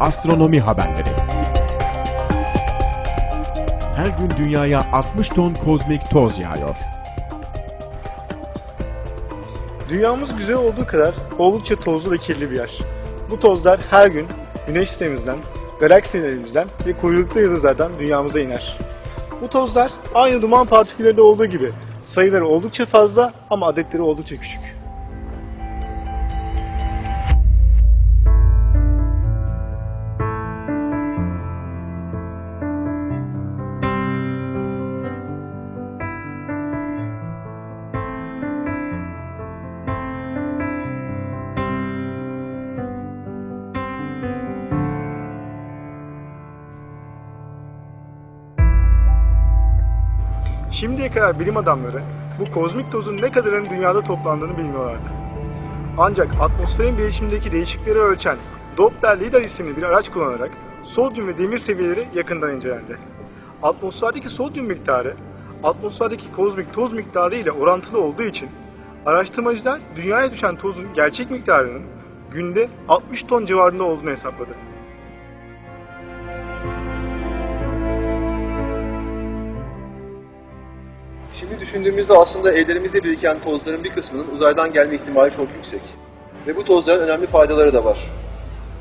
astronomi haberleri. Her gün dünyaya 60 ton kozmik toz yağıyor. Dünyamız güzel olduğu kadar oldukça tozlu ve kirli bir yer. Bu tozlar her gün güneş sistemimizden, galaksilerimizden ve kuyruklu yıldızlardan dünyamıza iner. Bu tozlar aynı duman partiküllerinde olduğu gibi sayıları oldukça fazla ama adetleri oldukça küçük. Şimdiye kadar bilim adamları bu kozmik tozun ne kadarının dünyada toplandığını bilmiyorlardı. Ancak atmosferin bileşimindeki değişiklikleri ölçen Doppler LIDAR isimli bir araç kullanarak sodyum ve demir seviyeleri yakından incelendi. Atmosferdeki sodyum miktarı atmosferdeki kozmik toz miktarı ile orantılı olduğu için araştırmacılar dünyaya düşen tozun gerçek miktarının günde 60 ton civarında olduğunu hesapladı. Şimdi düşündüğümüzde aslında evlerimizde biriken tozların bir kısmının uzaydan gelme ihtimali çok yüksek. Ve bu tozların önemli faydaları da var.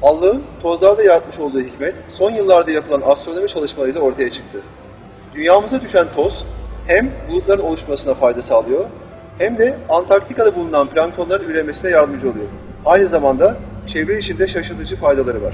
Allah'ın tozlarda yaratmış olduğu hikmet son yıllarda yapılan astronomi çalışmalarıyla ortaya çıktı. Dünyamıza düşen toz hem bulutların oluşmasına fayda sağlıyor hem de Antarktika'da bulunan planktonların üremesine yardımcı oluyor. Aynı zamanda çevre içinde şaşırtıcı faydaları var.